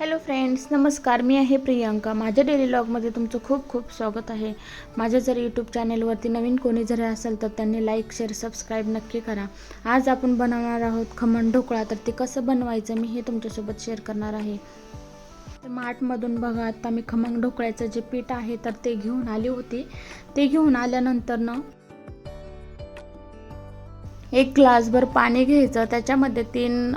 Hello friends नमस्कार. मी आहे प्रियंका. माझ्या डेली लॉगमध्ये तुमचं खूप खूप स्वागत आहे. माझ्या जर यूट्यूब चॅनेलवरती नवीन कोणी जरी असेल तर त्यांनी लाईक शेअर सबस्क्राईब नक्की करा. आज आपण बनवणार आहोत खमण ढोकळा. तर ते कसं बनवायचं मी हे तुमच्यासोबत शेअर करणार आहे. तर मार्टमधून बघा आता मी खमंग ढोकळ्याचं जे पीठ आहे तर ते घेऊन आली होती. ते घेऊन आल्यानंतर ना एक ग्लासभर पाणी घ्यायचं. त्याच्यामध्ये तीन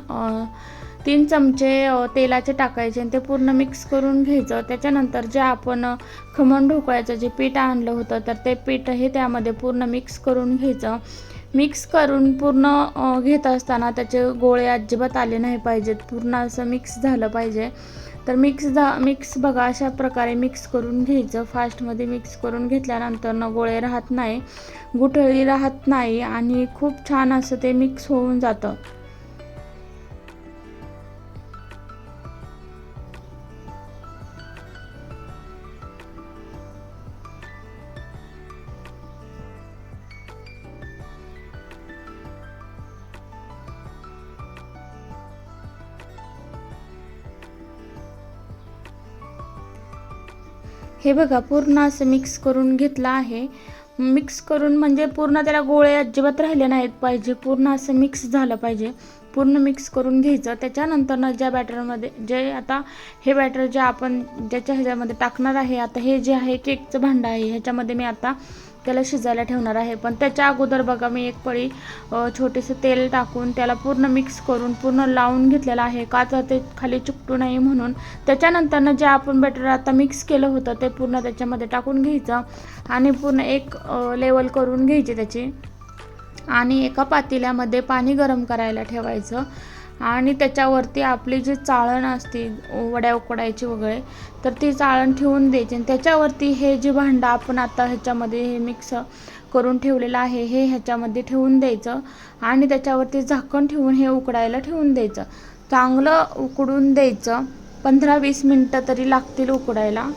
तीन चमचे तेलाचे टाकायचे आणि ते पूर्ण मिक्स करून घ्यायचं. त्याच्यानंतर जे आपण खमण ढोकळ्याचं जे पीठ आणलं होतं तर ते पीठ हे त्यामध्ये पूर्ण मिक्स करून घ्यायचं. मिक्स करून पूर्ण घेत असताना त्याचे गोळे अजिबात आले नाही पाहिजेत. पूर्ण असं मिक्स झालं पाहिजे. तर मिक्स झा मिक्स बघा अशा प्रकारे मिक्स करून घ्यायचं. फास्टमध्ये मिक्स करून घेतल्यानंतर न गोळे राहत नाही गुठळी राहत नाही आणि खूप छान असं ते मिक्स होऊन जातं. हे बघा पूर्ण असं मिक्स करून घेतलं आहे. मिक्स करून म्हणजे पूर्ण त्याला गोळे अजिबात राहिले नाहीत पाहिजे. पूर्ण असं मिक्स झालं पाहिजे. पूर्ण मिक्स करून घ्यायचं. त्याच्यानंतर ना ज्या बॅटरमध्ये जे आता हे बॅटर जे आपण ज्याच्या ह्याच्यामध्ये टाकणार आहे आता हे जे आहे केकचं भांडं आहे ह्याच्यामध्ये मी आता त्याला शिजायला ठेवणार आहे. पण त्याच्या अगोदर बघा मी एक पळी छोटेसे तेल टाकून त्याला पूर्ण मिक्स करून पूर्ण लावून घेतलेलं आहे. का तर ते खाली चिकटू नाही म्हणून. त्याच्यानंतरनं जे आपण बॅटर आता मिक्स केलं होतं ते पूर्ण त्याच्यामध्ये टाकून घ्यायचं आणि पूर्ण एक लेवल करून घ्यायची त्याची. आणि एका पातेल्यामध्ये पाणी गरम करायला ठेवायचं. आणि त्याच्यावरती आपली जी चाळण असते वड्या उकडायची वगैरे तर ती चाळण ठेवून द्यायची. आणि त्याच्यावरती हे जे भांडं आपण आता ह्याच्यामध्ये हे मिक्स करून ठेवलेलं आहे हे ह्याच्यामध्ये ठेवून द्यायचं. आणि त्याच्यावरती झाकण ठेवून हे उकडायला ठेवून द्यायचं. चांगलं उकडून द्यायचं. पंधरा वीस मिनटं तरी लागतील उकडायला.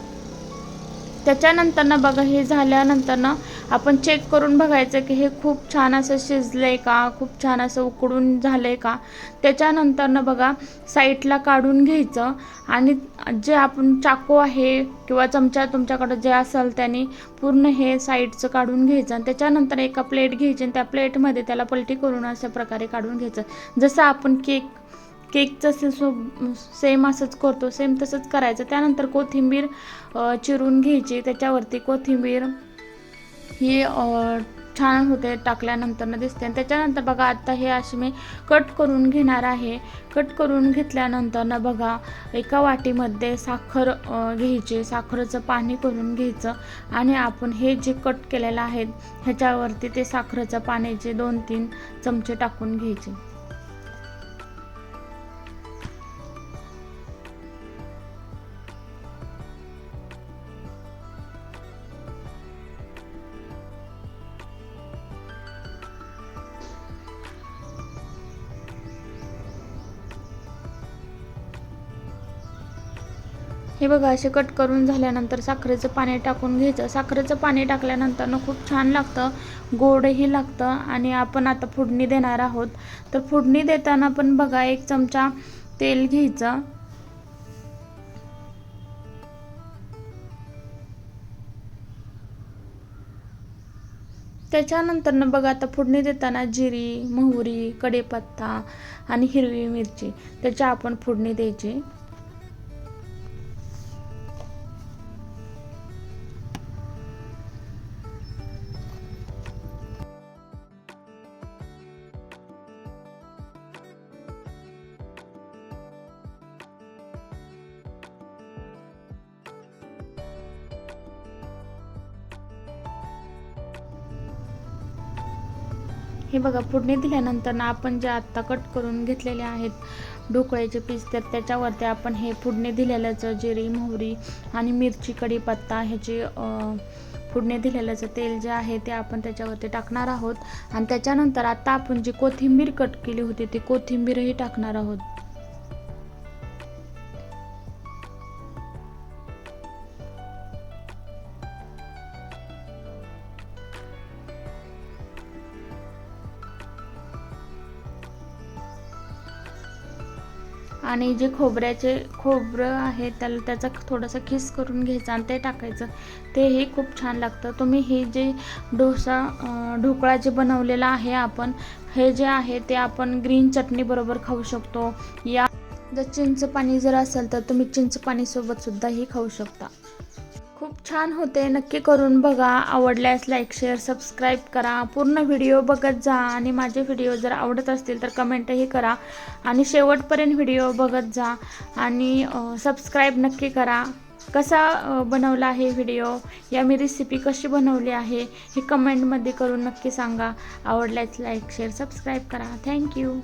त्याच्यानंतर ना बघा हे झाल्यानंतर ना आपण चेक करून बघायचं की हे खूप छान असं शिजलंय का? खूप छान असं उकडून झालंय का? त्याच्यानंतर ना बघा साईडला काढून घ्यायचं आणि जे आपण चाकू आहे किंवा चमचा तुमच्याकडं जे असेल त्याने पूर्ण हे साईडचं काढून घ्यायचं आणि त्याच्यानंतर एका प्लेट घ्यायची आणि त्या प्लेटमध्ये त्याला पलटी करून अशा प्रकारे काढून घ्यायचं. जसं आपण केक केकचं से सो सेम असंच करतो सेम तसंच करायचं. त्यानंतर कोथिंबीर चिरून घ्यायची. त्याच्यावरती कोथिंबीर ही छान होते टाकल्यानंतर दिसते. आणि त्याच्यानंतर बघा आत्ता हे अशी मी कट करून घेणार आहे. कट करून घेतल्यानंतर ना बघा एका वाटीमध्ये साखर घ्यायची. साखरेचं पाणी करून घ्यायचं. आणि आपण हे जे कट केलेलं आहे ह्याच्यावरती ते साखरेचं पाण्याचे दोन तीन चमचे टाकून घ्यायचे. हे बघा असे कट करून झाल्यानंतर साखरेचं पाणी टाकून घ्यायचं. साखरेचं पाणी टाकल्यानंतरनं खूप छान लागतं गोडही लागतं आणि आपण आता फोडणी देणार आहोत. तर फोडणी देताना पण बघा एक चमचा तेल घ्यायचं. त्याच्यानंतर ना बघा आता फोडणी देताना जिरी मोहरी कडेपत्ता आणि हिरवी मिरची त्याच्या आपण फोडणी द्यायची. हे बघा फोडणी दिल्यानंतर ना आपण जे आत्ता कट करून घेतलेले आहेत ढोकळ्याचे पीस तर त्याच्यावरती आपण हे फोडणी दिलेल्याचं जिरी मोहरी आणि मिरची कढीपत्ता ह्याची फोडणी दिलेल्याचं तेल जे आहे ते आपण त्याच्यावरती टाकणार आहोत. आणि त्याच्यानंतर आत्ता आपण जी कोथिंबीर कट केली होती ती कोथिंबीरही टाकणार आहोत. आणि जे खोबऱ्याचे खोबरं आहे त्याला त्याचा थोडासा खिस करून घ्यायचा आणि ते टाकायचं. तेही खूप छान लागतं. तुम्ही हे जे डोसा ढोकळा जे बनवलेला आहे आपण हे जे आहे ते आपण ग्रीन चटणीबरोबर खाऊ शकतो. या जर चिंच पाणी जर असेल तर तुम्ही चिंच पाणीसोबतसुद्धाही खाऊ शकता. खूप छान होते. नक्की करून बघा. आवडल्यास लाईक शेअर सबस्क्राईब करा. पूर्ण व्हिडिओ बघत जा आणि माझे व्हिडिओ जर आवडत असतील तर कमेंटही करा. आणि शेवटपर्यंत व्हिडिओ बघत जा आणि सबस्क्राईब नक्की करा. कसा बनवला आहे व्हिडिओ या मी रेसिपी कशी बनवली आहे? हे कमेंटमध्ये करून नक्की सांगा. आवडल्यास लाईक शेअर सबस्क्राईब करा. Thank you